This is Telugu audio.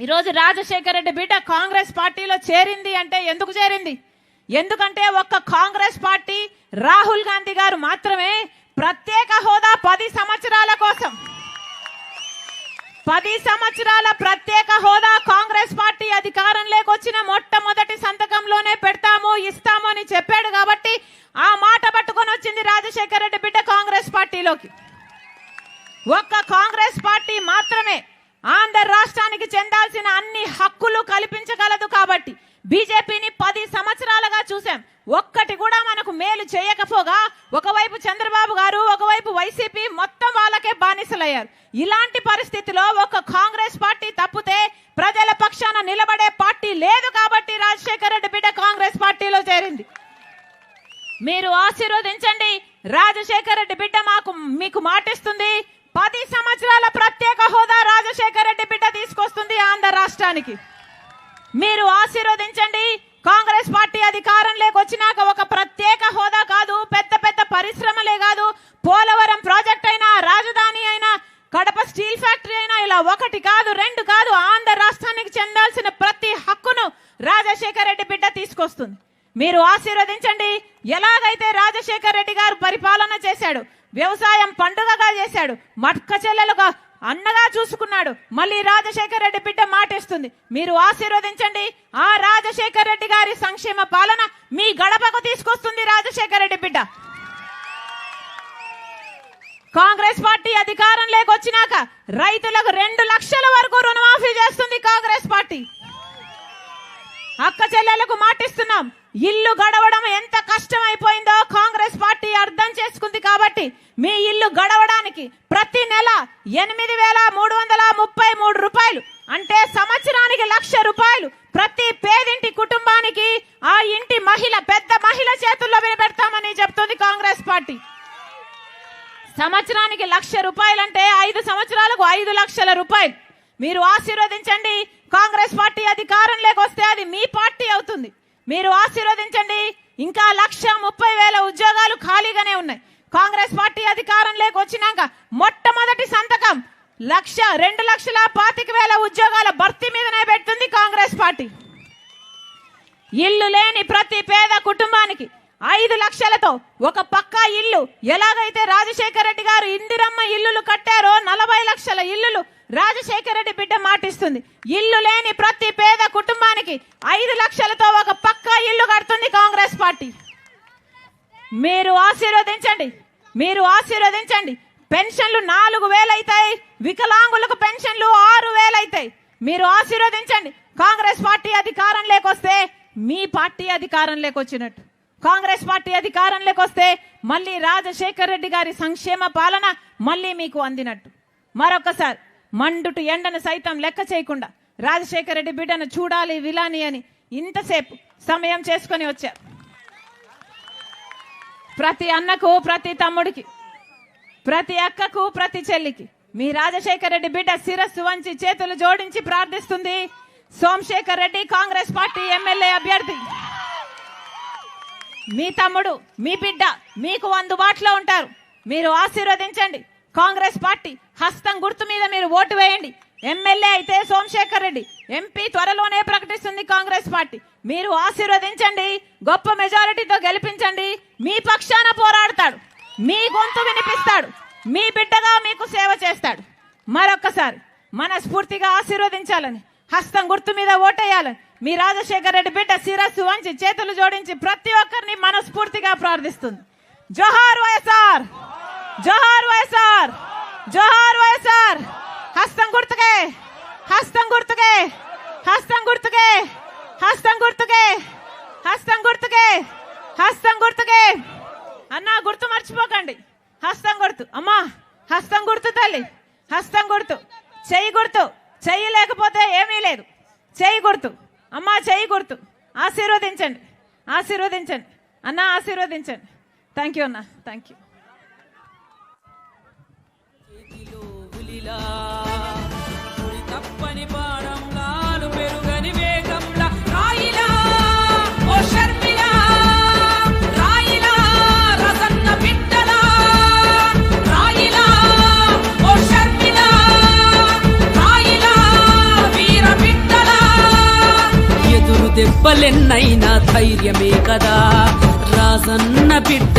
ఈరోజు రాజశేఖర రెడ్డి బిడ్డ కాంగ్రెస్ పార్టీలో చేరింది అంటే ఎందుకు చేరింది? ఎందుకంటే ఒక్క కాంగ్రెస్ పార్టీ రాహుల్ గాంధీ గారు మాత్రమే ప్రత్యేక హోదా పది సంవత్సరాల కోసం. పది సంవత్సరాల ప్రత్యేక హోదా కాంగ్రెస్ పార్టీ అధికారంలోకి వచ్చిన మొట్టమొదటి సంతకంలోనే పెడతాము ఇస్తాము అని చెప్పాడు కాబట్టి ఆ మాట పట్టుకొని వచ్చింది రాజశేఖర రెడ్డి బిడ్డ కాంగ్రెస్ పార్టీలోకి. ఒక్క కాంగ్రెస్ పార్టీ మాత్రమే ఆంధ్ర రాష్ట్రానికి చెందాల్సిన అన్ని హక్కులు కల్పించగలదు కాబట్టి బీజేపీని పది సంవత్సరాలుగా చూసాం ఒక్కటి కూడా మనకు మేలు చేయకపోగా ఒకవైపు చంద్రబాబు గారు ఒకవైపు వైసీపీ మొత్తం వాళ్ళకే బానిసలయ్యారు. ఇలాంటి పరిస్థితిలో ఒక కాంగ్రెస్ పార్టీ తప్పితే ప్రజల పక్షాన నిలబడే పార్టీ లేదు కాబట్టి రాజశేఖర రెడ్డి బిడ్డ కాంగ్రెస్ పార్టీలో చేరింది. మీరు ఆశీర్వదించండి. రాజశేఖర రెడ్డి బిడ్డ మాకు మీకు మాటిస్తుంది. పది సంవత్సరాల చేయడానికి మీరు ఆశీర్వదించండి. కాంగ్రెస్ పార్టీ అధికారం వచ్చినాక ఒక ప్రత్యేక హోదా కాదు పెద్ద పెద్ద పరిశ్రమలే కాదు పోలవరం ప్రాజెక్ట్ అయినా రాజధాని అయినా కడప స్టీల్ ఫ్యాక్టరీ అయినా ఇలా ఒకటి కాదు రెండు కాదు ఆంధ్ర రాష్ట్రానికి చెందాల్సిన ప్రతి హక్కును రాజశేఖర రెడ్డి బిడ్డ తీసుకొస్తుంది. మీరు ఆశీర్వదించండి. ఎలాగైతే రాజశేఖర రెడ్డి గారు పరిపాలన చేశాడు వ్యవసాయం పండుగగా చేశాడు మట్క చెల్లెలుగా అన్నగా చూసుకున్నాడు. మళ్ళీ రాజశేఖర రెడ్డి బిడ్డ మాటిస్తుంది. మీరు ఆశీర్వదించండి. ఆ రాజశేఖర రెడ్డి గారి సంక్షేమ పాలన మీ గడపకు తీసుకొస్తుంది రాజశేఖర రెడ్డి బిడ్డ. కాంగ్రెస్ పార్టీ అధికారం వచ్చినాక రైతులకు రెండు లక్షల వరకు రుణమాఫీ చేస్తుంది కాంగ్రెస్. అక్క చెల్లెలకు మాటిస్తున్నాం. ఇల్లు గడవడం ఎంత కష్టం అయిపోయిందో కాంగ్రెస్ పార్టీ అర్థం చేసుకుంది కాబట్టి మీ ఇల్లు గడవడానికి ప్రతి నెల ఎనిమిది వేల మూడు వందల ముప్పై మూడు రూపాయలు అంటే సంవత్సరానికి లక్ష రూపాయలు ప్రతి పేదింటి కుటుంబానికి ఆ ఇంటి మహిళ పెద్ద మహిళ చేతుల్లో పెడతామని చెప్తుంది కాంగ్రెస్ పార్టీ. సంవత్సరానికి లక్ష రూపాయలంటే ఐదు సంవత్సరాలకు ఐదు లక్షల రూపాయలు. మీరు ఆశీర్వదించండి. కాంగ్రెస్ పార్టీ అధికారంలోకి వస్తే అది మీ పార్టీ అవుతుంది. మీరు ఆశీర్వదించండి. ఇంకా లక్ష ముప్పై వేల ఉద్యోగాలు ఖాళీగానే ఉన్నాయి. కాంగ్రెస్ పార్టీ అధికారంలోకి వచ్చినాక మొట్టమొదటి సంతకం లక్ష రెండు లక్షల పాతిక వేల ఉద్యోగాల భర్తీ మీదనే పెడుతుంది కాంగ్రెస్ పార్టీ. ఇల్లు లేని ప్రతి పేద కుటుంబానికి ఐదు లక్షలతో ఒక పక్కా ఇల్లు. ఎలాగైతే రాజశేఖర రెడ్డి గారు ఇందిరమ్మ ఇల్లులు కట్టారో నలభై లక్షల ఇల్లులు రాజశేఖర రెడ్డి బిడ్డ మాటిస్తుంది. ఇల్లు లేని ప్రతి పేద కుటుంబానికి ఐదు లక్షలతో ఒక పక్కా ఇల్లు కడుతుంది కాంగ్రెస్ పార్టీ. మీరు ఆశీర్వదించండి. మీరు ఆశీర్వదించండి. పెన్షన్లు నాలుగు వేలు అవుతాయి వికలాంగులకు పెన్షన్లు ఆరు వేలు అవుతాయి మీరు ఆశీర్వదించండి. కాంగ్రెస్ పార్టీ అధికారం లేకొస్తే మీ పార్టీ అధికారం లేకొచ్చినట్టు. కాంగ్రెస్ పార్టీ అధికారంలోకి వస్తే మళ్ళీ రాజశేఖర్ రెడ్డి గారి సంక్షేమ పాలన మళ్ళీ మీకు అందినట్టు. మరొకసారి మండుటు ఎండను సైతం లెక్క చేయకుండా రాజశేఖర్ రెడ్డి బిడ్డను చూడాలి విలాని అని ఇంతసేపు సమయం చేసుకొని వచ్చారు. ప్రతి అన్నకు ప్రతి తమ్ముడికి ప్రతి అక్కకు ప్రతి చెల్లికి మీ రాజశేఖర రెడ్డి బిడ్డ శిరస్సు వంచి చేతులు జోడించి ప్రార్థిస్తుంది. Somashekar Reddy Congress party MLA అభ్యర్థి. మీ తమ్ముడు మీ బిడ్డ మీకు అందుబాటులో ఉంటారు. మీరు ఆశీర్వదించండి. కాంగ్రెస్ పార్టీ హస్తం గుర్తు మీద మీరు ఓటు వేయండి. ఎమ్మెల్యే అయితే సోమశేఖర్ రెడ్డి ఎంపీ త్వరలోనే ప్రకటిస్తుంది కాంగ్రెస్ పార్టీ. మీరు ఆశీర్వదించండి గొప్ప మెజారిటీతో గెలిపించండి. మీ పక్షాన పోరాడతాడు. మీ గొంతు వినిపిస్తాడు. మీ బిడ్డగా మీకు సేవ చేస్తాడు. మరొక్కసారి మనస్ఫూర్తిగా ఆశీర్వదించాలని హస్తం గుర్తు మీద ఓటేయాలని మీ రాజశేఖర రెడ్డి బిడ్డ శిరస్సు వంచి చేతులు జోడించి ప్రతి ఒక్కరిని మనస్ఫూర్తిగా ప్రార్థిస్తుంది. జోహార్ వైఎస్ఆర్! జోహార్ వైఎస్ఆర్! జోహార్ వైఎస్ఆర్! హస్తం గుర్తుకే! హస్తం గుర్తుకే! హస్తం గుర్తుకే! హస్తం గుర్తుకే! హస్తం గుర్తుకే! హస్తం గుర్తుకే! అన్నా గుర్తు మర్చిపోకండి. హస్తం గుర్తు. అమ్మా హస్తం గుర్తు తల్లి. హస్తం గుర్తు. చెయ్యి గుర్తు. చెయ్యి లేకపోతే ఏమీ లేదు. చెయ్యి గుర్తు. అమ్మా చేయి గుర్తు ఆశీర్వదించండి. ఆశీర్వదించండి. అన్న ఆశీర్వదించండి. థ్యాంక్ యూ అన్న. థ్యాంక్ యూ తప్పని బా దెబ్బలెన్నైనా ధైర్యమే కదా. రాజన్న బిడ్డ